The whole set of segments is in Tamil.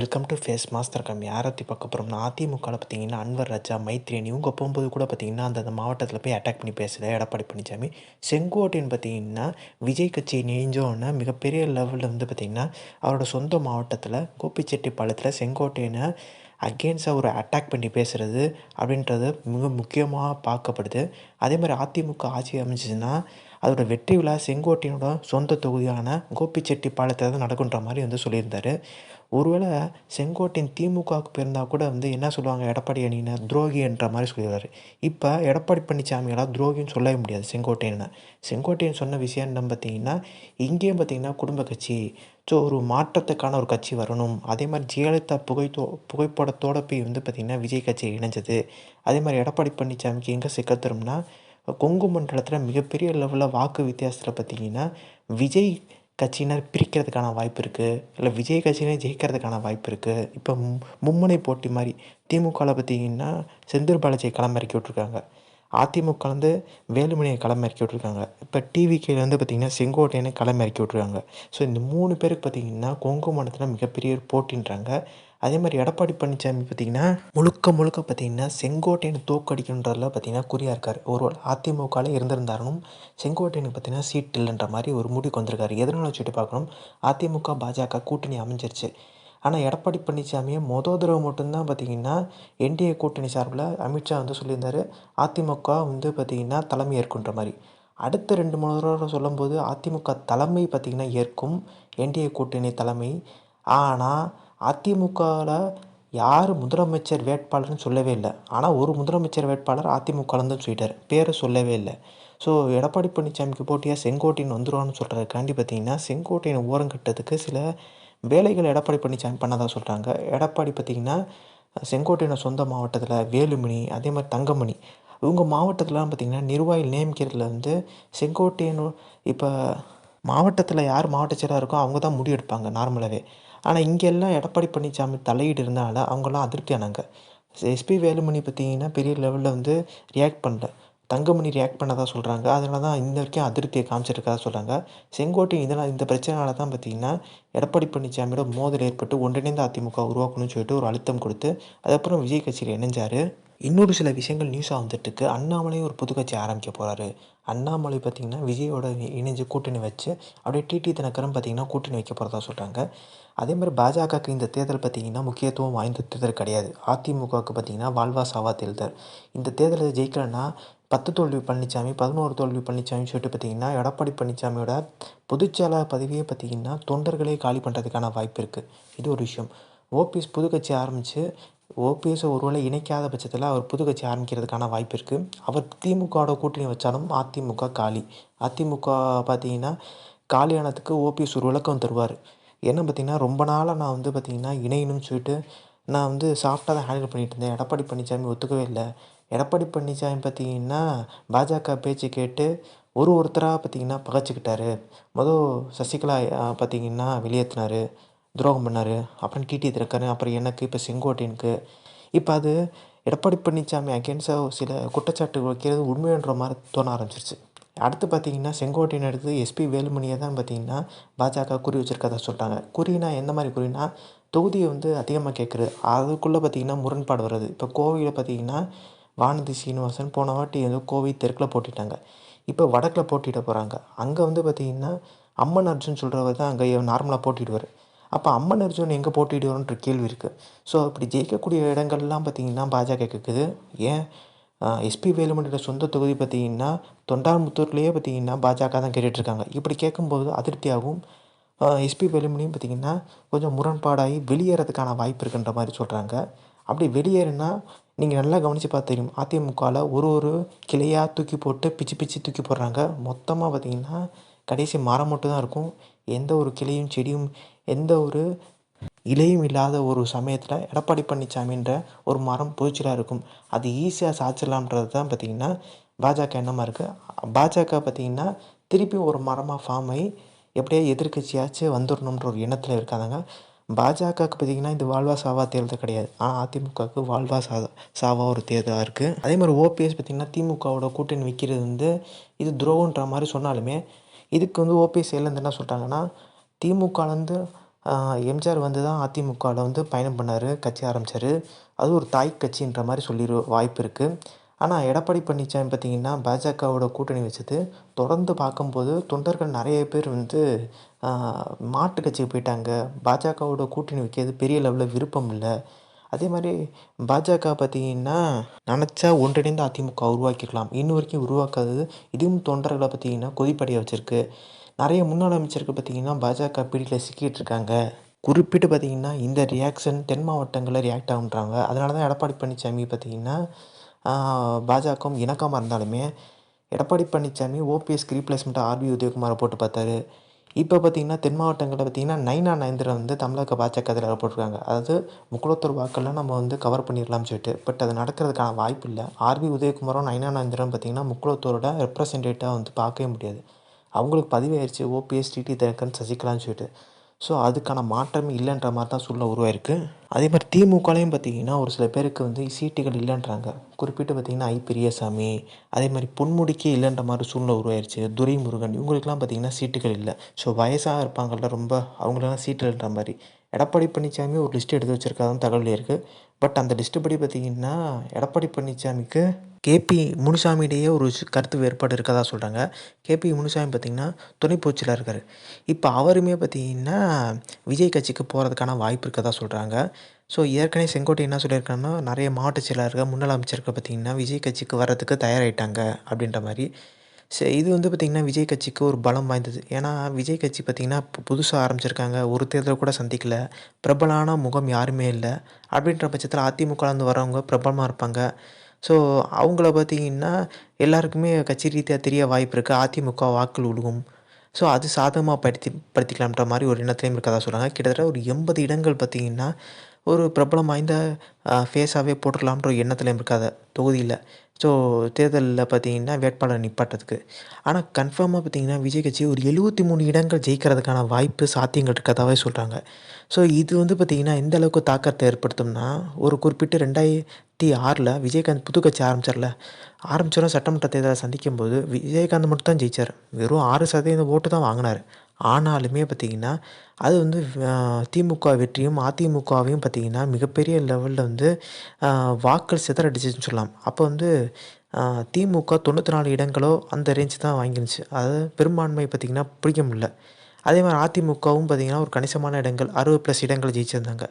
Welcome to face master come யாரை பற்றி பார்க்க போகிறோம்னா அதிமுகவில் பார்த்தீங்கன்னா அன்வர் ராஜா மைத்ரேன். இவங்க போகும்போது கூட பார்த்தீங்கன்னா அந்த மாவட்டத்தில் போய் அட்டாக் பண்ணி பேசுகிற எடப்பாடி பழனிசாமி செங்கோட்டையன் பார்த்தீங்கன்னா விஜய் கட்சி நெஞ்சோன்னா மிகப்பெரிய லெவலில் வந்து பார்த்திங்கன்னா அவரோட சொந்த மாவட்டத்தில் கோபிச்செட்டிப்பாளையத்தில் செங்கோட்டையனை அகேன்ஸ்டாக ஒரு அட்டாக் பண்ணி பேசுகிறது அப்படின்றது மிக முக்கியமாக பார்க்கப்படுது. அதே மாதிரி அதிமுக ஆட்சி அமைஞ்சிச்சுன்னா அதோட வெற்றி விழா செங்கோட்டையனோட சொந்த தொகுதியான கோபிச்செட்டிப்பாளையத்தில் தான் நடக்குன்ற மாதிரி வந்து சொல்லியிருந்தார். ஒருவேளை செங்கோட்டையன் திமுகவுக்கு பிறந்தால் கூட வந்து என்ன சொல்லுவாங்க எடப்பாடி அணியினர் துரோகின்ற மாதிரி சொல்லிடுறாரு இப்போ எடப்பாடி பழனிசாமியெல்லாம் துரோகின்னு சொல்லவே முடியாது செங்கோட்டையனை. செங்கோட்டையன் சொன்ன விஷயம் என்ன பார்த்தீங்கன்னா இங்கேயும் பார்த்தீங்கன்னா குடும்ப கட்சி ஸோ ஒரு மாற்றத்துக்கான ஒரு கட்சி வரணும். அதே மாதிரி ஜெயலலிதா புகைத்தோ புகைப்படத்தோட போய் வந்து பார்த்திங்கன்னா விஜய் கட்சி இணைஞ்சது. அதே மாதிரி எடப்பாடி பழனிசாமிக்கு எங்கே சிக்க தரும்னா கொங்கு மண்டலத்தில் மிகப்பெரிய லெவலில் வாக்கு வித்தியாசத்தில் பார்த்திங்கன்னா விஜய் கட்சியினர் பிரிக்கிறதுக்கான வாய்ப்பு இருக்குது இல்லை விஜய் கட்சியினர் ஜெயிக்கிறதுக்கான வாய்ப்பு இருக்குது இப்போ மும்முனை போட்டி மாதிரி திமுகவில் பார்த்திங்கன்னா செந்தில் பாலாஜியை களமிறக்கி விட்ருக்காங்க அதிமுக வந்து வேலுமணியை களமிறக்கி விட்ருக்காங்க இப்போ டிவிகேல வந்து பார்த்திங்கன்னா செங்கோட்டையனை களமிறக்கி விட்ருக்காங்க ஸோ இந்த மூணு பேருக்கு பார்த்திங்கன்னா கொங்கு மண்டலத்தில் மிகப்பெரிய ஒரு போட்டின்றாங்க. அதே மாதிரி எடப்பாடி பழனிசாமி பார்த்திங்கன்னா முழுக்க முழுக்க பார்த்திங்கன்னா செங்கோட்டையனை தோக்கடிக்கணுன்றதில் பார்த்திங்கன்னா குறியாக இருக்கார். ஒரு அதிமுகவில் இருந்திருந்தாலும் செங்கோட்டையனுக்கு பார்த்திங்கன்னா சீட் இல்லைன்ற மாதிரி ஒரு முடிவுக்கு வந்திருக்காரு. எதனால் வச்சுட்டு பார்க்கணும்? அதிமுக பாஜக கூட்டணி அமைஞ்சிருச்சு. ஆனால் எடப்பாடி பழனிசாமியை மொதல் தடவை மட்டும்தான் பார்த்திங்கன்னா என்டிஏ கூட்டணி சார்பில் அமித்ஷா வந்து சொல்லியிருந்தார். அதிமுக வந்து பார்த்திங்கன்னா தலைமை ஏற்குன்ற மாதிரி. அடுத்த ரெண்டு மூணு தடவை சொல்லும்போது அதிமுக தலைமை பார்த்திங்கன்னா ஏற்கும். என்டிஏ கூட்டணி தலைமை. ஆனால் அதிமுகவில் யார் முதலமைச்சர் வேட்பாளர்னு சொல்லவே இல்லை. ஆனால் ஒரு முதலமைச்சர் வேட்பாளர் அதிமுகலேருந்து சொல்லிட்டார். பேரை சொல்லவே இல்லை. ஸோ எடப்பாடி பழனிசாமிக்கு போட்டியாக செங்கோட்டையன் வந்துடுவான்னு சொல்கிறதுக்காண்டி பார்த்தீங்கன்னா செங்கோட்டையனை ஓரங்கட்டதுக்கு சில வேலைகள் எடப்பாடி பழனிசாமி பண்ணதாக சொல்கிறாங்க எடப்பாடி பார்த்திங்கன்னா செங்கோட்டையனை சொந்த மாவட்டத்தில் வேலுமணி அதே மாதிரி தங்கமணி. இவங்க மாவட்டத்திலலாம் பார்த்திங்கன்னா நிர்வாகிகள் நியமிக்கிறதுல வந்து செங்கோட்டையன் இப்போ மாவட்டத்தில் யார் மாவட்ட செயலாக இருக்கோ அவங்க தான் முடிவெடுப்பாங்க நார்மலாகவே ஆனால் இங்கெல்லாம் எடப்பாடி பழனிசாமி தலையீடு இருந்தனால அவங்களாம் அதிருப்தி ஆனாங்க. எஸ்பி வேலுமணி பார்த்திங்கன்னா பெரிய லெவலில் வந்து ரியாக்ட் பண்ணல. தங்கமணி ரியாக்ட் பண்ணதாக சொல்கிறாங்க அதனால தான் இந்த வரைக்கும் அதிருப்தியை காமிச்சிருக்கதா சொல்கிறாங்க செங்கோட்டை இதனால் இந்த பிரச்சனைனால தான் பார்த்திங்கன்னா எடப்பாடி பழனிசாமியோட மோதல் ஏற்பட்டு ஒன்றிணைந்த அதிமுக உருவாக்கணும்னு சொல்லிட்டு ஒரு அழுத்தம் கொடுத்து அதுக்கப்புறம் விஜய் கட்சியில் இணைஞ்சார். இன்னொரு சில விஷயங்கள் நியூஸாக வந்துட்டுருக்கு அண்ணாமலையும் ஒரு புது கட்சி ஆரம்பிக்க போகிறாரு அண்ணாமலை பார்த்திங்கன்னா விஜயோட இணைஞ்சு கூட்டணி வச்சு அப்படியே டிடி தினகரன் பார்த்திங்கன்னா கூட்டணி வைக்க போகிறதா சொல்கிறாங்க அதே மாதிரி பாஜகவுக்கு இந்த தேர்தல் பார்த்திங்கன்னா முக்கியத்துவம் வாய்ந்த தேர்தல் கிடையாது. அதிமுகவுக்கு பார்த்திங்கன்னா வாழ்வா சாவா தேர்தல். இந்த தேர்தலில் ஜெயிக்கலைன்னா பத்து தோல்வி பழனிசாமி பதினோரு தோல்வி பழனிசாமின்னு சொல்லிட்டு பார்த்திங்கன்னா எடப்பாடி பழனிசாமியோட பொதுச்செயலாளர் பதவியே பார்த்திங்கன்னா தொண்டர்களே காலி பண்ணுறதுக்கான வாய்ப்பு இருக்குது இது ஒரு விஷயம். ஓபிஎஸ் புது கட்சி ஆரம்பித்து ஓபிஎஸை ஒருவேளை இணைக்காத பட்சத்தில் அவர் புது கட்சி ஆரம்பிக்கிறதுக்கான வாய்ப்பு இருக்குது அவர் திமுகவோட கூட்டணி வச்சாலும் அதிமுக காலி. அதிமுக பார்த்திங்கன்னா காலியானதுக்கு ஓபிஎஸ் ஒரு விளக்கம் தருவார். என்ன பார்த்திங்கன்னா ரொம்ப நாளாக நான் வந்து பார்த்திங்கன்னா இணையணும்னு சொல்லிட்டு நான் வந்து சாஃப்டாக தான் ஹேண்டில் பண்ணிகிட்டு இருந்தேன். எடப்பாடி பழனிசாமி ஒத்துக்கவே இல்லை. எடப்பாடி பழனிசாமி பார்த்திங்கன்னா பாஜக பேச்சு கேட்டு ஒரு ஒருத்தராக பார்த்திங்கன்னா பகைச்சிக்கிட்டாரு. மொதல் சசிகலா பார்த்திங்கன்னா வெளியேற்றினார் துரோகம் பண்ணார். அப்புறம் டிடி திறக்காரு. அப்புறம் எனக்கு இப்போ செங்கோட்டையனுக்கு. இப்போ அது எடப்பாடி பழனிசாமி அகேன்ஸ்டாக சில குற்றச்சாட்டு வைக்கிறது உண்மைன்ற மாதிரி தோண ஆரம்பிச்சிருச்சு. அடுத்து பார்த்தீங்கன்னா செங்கோட்டையன் எடுத்து எஸ்பி வேலுமணியை தான் பார்த்தீங்கன்னா பாஜக குறி வச்சுருக்கதா சொல்கிறாங்க குறினா எந்த மாதிரி குறினா? தொகுதியை வந்து அதிகமாக கேட்குறது அதுக்குள்ளே பார்த்திங்கன்னா முரண்பாடு வருது இப்போ கோவையில் பார்த்திங்கன்னா வானதி சீனிவாசன் போன வாட்டி ஏதோ கோவை தெற்கில் போட்டிட்டாங்க. இப்போ வடக்கில் போட்டிட போகிறாங்க அங்கே வந்து பார்த்திங்கன்னா அம்மன் அர்ஜுன் சொல்கிறவர் தான் அங்கே நார்மலாக போட்டிடுவார். அப்போ அம்மன் அர்ஜுன் எங்கே போட்டிடுவோன்ற கேள்வி இருக்குது ஸோ அப்படி ஜெயிக்கக்கூடிய இடங்கள்லாம் பார்த்திங்கன்னா பாஜக கேட்குது ஏன்? எஸ்பி வேலுமணியோட சொந்த தொகுதி பார்த்திங்கன்னா தொண்டாமுத்தூர்லேயே பார்த்திங்கன்னா பாஜக தான் கேட்டுட்ருக்காங்க. இப்படி கேட்கும்போது அதிருப்தியாகவும் எஸ்பி வேலுமணியும் பார்த்திங்கன்னா கொஞ்சம் முரண்பாடாகி வெளியேறதுக்கான வாய்ப்பு இருக்குன்ற மாதிரி சொல்கிறாங்க அப்படி வெளியேறுனா நீங்கள் நல்லா கவனித்து பார்த்து தெரியும். அதிமுகவில் ஒரு ஒரு கிளையாக தூக்கி போட்டு பிச்சு பிச்சு தூக்கி போடுறாங்க. மொத்தமாக பார்த்திங்கன்னா கடைசி மரம் மட்டும் தான் இருக்கும். எந்த ஒரு கிளையும் செடியும் எந்த ஒரு இலையும் இல்லாத ஒரு சமயத்தில் எடப்பாடி பழனிசாமின்ற ஒரு மரம் புதிச்சலாக இருக்கும். அது ஈஸியாக சாய்ச்சிடலாம்ன்றது தான் பார்த்திங்கன்னா பாஜக எண்ணமாக இருக்குது பாஜக பார்த்திங்கன்னா திருப்பி ஒரு மரமாக ஃபார்ம் ஆகி எப்படியா எதிர்கட்சியாச்சும் வந்துடணுன்ற ஒரு எண்ணத்தில் இருக்காதாங்க பாஜகவுக்கு பார்த்திங்கன்னா இது வாழ்வா சாவா தேர்தல் கிடையாது. ஆனால் அதிமுகவுக்கு வாழ்வா சா சாவா ஒரு தேர்தலாக இருக்குது அதே மாதிரி ஓபிஎஸ் பார்த்திங்கன்னா திமுகவோட கூட்டணி விற்கிறது வந்து இது துரோகன்ற மாதிரி சொன்னாலுமே இதுக்கு வந்து ஓபிஎஸ் எல்லாம் என்ன சொல்கிறாங்கன்னா திமுகலேருந்து எம்ஜிஆர் வந்து தான் அதிமுகவில் வந்து பயணம் பண்ணார் கட்சி ஆரம்பித்தார் அது ஒரு தாய் கட்சின்ற மாதிரி சொல்லிட வாய்ப்பு இருக்குது ஆனால் எடப்பாடி பழனிசாமி பார்த்திங்கன்னா பாஜகவோட கூட்டணி வச்சது தொடர்ந்து பார்க்கும்போது தொண்டர்கள் நிறைய பேர் வந்து மாட்டு கட்சிக்கு போயிட்டாங்க. பாஜகவோட கூட்டணி வைக்கிறது பெரிய லெவலில் விருப்பம் இல்லை. அதே மாதிரி பாஜக பார்த்திங்கன்னா நினச்சா ஒன்றிணைந்த அதிமுக உருவாக்கிக்கலாம் இன்ன வரைக்கும் உருவாக்காதது இதுவும் தொண்டர்களை பார்த்திங்கன்னா கொதிப்படைய வச்சுருக்கு. நிறைய முன்னாள் அமைச்சர்கள் பார்த்திங்கன்னா பாஜக பிடியில் சிக்கிட்டு இருக்காங்க. குறிப்பிட்டு பார்த்திங்கன்னா இந்த ரியாக்ஷன் தென் மாவட்டங்களில் ரியாக்ட் ஆகுன்றாங்க. அதனால தான் எடப்பாடி பழனிசாமி பார்த்திங்கன்னா பாஜகவும் இணக்கமாக இருந்தாலுமே எடப்பாடி பழனிசாமி ஓபிஎஸ்க்கு ரீப்ளேஸ்மெண்ட்டாக ஆர்பி உதயகுமாரை போட்டு பார்த்தாரு. இப்போ பார்த்திங்கன்னா தென் மாவட்டங்களில் பார்த்திங்கன்னா நைனா நயந்திரன் வந்து தமிழக பாஜக இதில் போட்டிருக்காங்க. அதாவது முக்குளத்தூர் வாக்கெல்லாம் நம்ம வந்து கவர் பண்ணிடலாம்னு சொல்லிட்டு. பட் அது நடக்கிறதுக்கான வாய்ப்பு இல்லை. ஆர்பி உதயகுமாரும் நைனா நயந்திரம் பார்த்திங்கன்னா முக்குளத்தூரோட ரெப்ரசன்டேட்டாக வந்து பார்க்கவே முடியாது. அவங்களுக்கு பதிவாயிருச்சு ஓபிஎஸ் டிடி தினகரன் சசிகலான்னு சொல்லிட்டு. ஸோ அதுக்கான மாற்றமே இல்லைன்ற மாதிரி தான் சூழ்நிலை உருவாயிருக்கு. அதே மாதிரி திமுகலையும் பார்த்தீங்கன்னா ஒரு சில பேருக்கு வந்து சீட்டுகள் இல்லைன்றாங்க. குறிப்பிட்டு பார்த்தீங்கன்னா ஐ பெரியசாமி அதே மாதிரி பொன்முடிக்கே இல்லைன்ற மாதிரி சூழ்நிலை உருவாயிருச்சு. துரைமுருகன் இவங்களுக்குலாம் பார்த்தீங்கன்னா சீட்டுகள் இல்லை. ஸோ வயசாக இருப்பாங்கள்ல ரொம்ப அவங்களெல்லாம் சீட்டு இல்லைன்ற மாதிரி. எடப்பாடி பழனிசாமி ஒரு லிஸ்ட் எடுத்து வச்சுருக்காதான் தகவல் இருக்குது பட் அந்த லிஸ்ட்டு படி பார்த்தீங்கன்னா எடப்பாடி பழனிசாமிக்கு கேபி முனுசாமியிடையே ஒரு கருத்து வேறுபாடு இருக்கதா சொல்கிறாங்க கேபி முனுசாமி பார்த்திங்கன்னா துணை பொதுச்செயலாளர் இருக்கார். இப்போ அவருமே பார்த்திங்கன்னா விஜய் கட்சிக்கு போகிறதுக்கான வாய்ப்பு இருக்கதா சொல்கிறாங்க ஸோ ஏற்கனவே செங்கோட்டை என்ன சொல்லியிருக்காங்கன்னா நிறைய மாவட்ட செயலாளர்கள் முன்னாள் அமைச்சருக்கு பார்த்திங்கன்னா விஜய் கட்சிக்கு வர்றதுக்கு தயாராகிட்டாங்க அப்படின்ற மாதிரி சரி இது வந்து பார்த்திங்கன்னா விஜய் கட்சிக்கு ஒரு பலம் வாய்ந்தது. ஏன்னா விஜய் கட்சி பார்த்திங்கன்னா புதுசாக ஆரம்பிச்சிருக்காங்க. ஒரு தேர்தல் கூட சந்திக்கல. பிரபலான முகம் யாருமே இல்லை. அப்படின்ற பட்சத்தில் அதிமுகலேருந்து வரவங்க பிரபலமாக இருப்பாங்க. ஸோ அவங்கள பார்த்திங்கன்னா எல்லாருக்குமே கட்சி ரீதியாக தெரிய வாய்ப்பு இருக்குது அதிமுக வாக்குகள் விழுகும் ஸோ அது சாதகமாக படுத்தி படுத்திக்கலாம்ன்ற மாதிரி ஒரு எண்ணத்துலையும் இருக்கதா சொல்கிறாங்க கிட்டத்தட்ட ஒரு எண்பது இடங்கள் பார்த்திங்கன்னா ஒரு பிரபலம் வாய்ந்த ஃபேஸாகவே போட்டுடலாம்ன்ற ஒரு எண்ணத்துலையும் இருக்காத தொகுதியில். ஸோ தேர்தலில் பார்த்தீங்கன்னா வேட்பாளர் நிப்பாட்டுறதுக்கு. ஆனால் கன்ஃபார்மாக பார்த்தீங்கன்னா விஜய் கட்சி ஒரு எழுபத்தி மூணு இடங்கள் ஜெயிக்கிறதுக்கான வாய்ப்பு சாத்தியங்கள் இருக்கதாகவே சொல்கிறாங்க ஸோ இது வந்து பார்த்திங்கன்னா எந்த அளவுக்கு தாக்கத்தை ஏற்படுத்தும்னா ஒரு குறிப்பிட்ட ரெண்டாயிரத்தி ஆறில் விஜயகாந்த் புது கட்சி ஆரம்பிச்சார்ல ஆரம்பிச்சோன்னா சட்டமன்ற தேர்தலை சந்திக்கும் போது விஜயகாந்த் மட்டும் தான் ஜெயித்தார் வெறும் ஆறு சதவீதம் ஓட்டு தான் வாங்கினார். ஆனாலுமே பார்த்திங்கன்னா அது வந்து திமுக வெற்றியும் அதிமுகவையும் பார்த்திங்கன்னா மிகப்பெரிய லெவலில் வந்து வாக்கள் சிதறடிச்சிச்சுன்னு சொல்லலாம். அப்போ வந்து திமுக தொண்ணூற்றி நாலு இடங்களோ அந்த ரேஞ்ச் தான் வாங்கிருந்துச்சு. அதாவது பெரும்பான்மை பார்த்திங்கன்னா பிடிக்க முடியல. அதே மாதிரி அதிமுகவும் பார்த்திங்கன்னா ஒரு கணிசமான இடங்கள் அறுபது ப்ளஸ் இடங்கள் ஜெயிச்சிருந்தாங்க.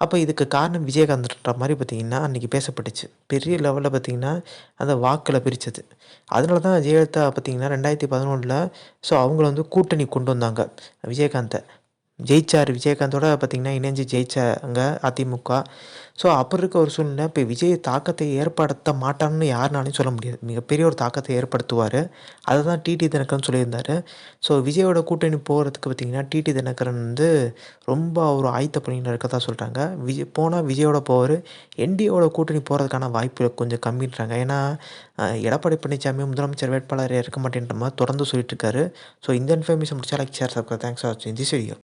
அப்போ இதுக்கு காரணம் விஜயகாந்த்ன்ற மாதிரி பார்த்திங்கன்னா அன்றைக்கி பேசப்பட்டுச்சு. பெரிய லெவலில் பார்த்திங்கன்னா அந்த வாக்கில் பிரித்தது அதனால தான் ஜெயலலிதா பார்த்திங்கன்னா ரெண்டாயிரத்தி பதினொன்றில் ஸோ அவங்கள வந்து கூட்டணி கொண்டு வந்தாங்க விஜயகாந்தை ஜெயிச்சார் விஜயகாந்தோட பார்த்திங்கன்னா இணைஞ்சு ஜெயிச்சாங்க அதிமுக. ஸோ அப்போ இருக்க ஒரு சூழ்நிலை இப்போ விஜய் தாக்கத்தை ஏற்படுத்த மாட்டான்னு யாருனாலையும் சொல்ல முடியாது. மிகப்பெரிய ஒரு தாக்கத்தை ஏற்படுத்துவார். அதை தான் டிடி தினகரன் சொல்லியிருந்தார். ஸோ விஜயோட கூட்டணி போகிறதுக்கு பார்த்திங்கன்னா டிடி தினகரன் வந்து ரொம்ப ஒரு ஆயத்த பணியில் இருக்கதா சொல்கிறாங்க விஜய் போனால் விஜயோட போவார். என்டிஏவோட கூட்டணி போகிறதுக்கான வாய்ப்பு கொஞ்சம் கம்மின்றாங்க. ஏன்னா எடப்பாடி பழனிசாமி முதலமைச்சர் வேட்பாளர் இருக்க மாட்டேன்ற மாதிரி தொடர்ந்து சொல்லிட்டு இருக்காரு. ஸோ இந்த இன்ஃபர்மேஷன் முடிச்சா like share subscribe thanks for வாட்சிங் திஸ் வீடியோ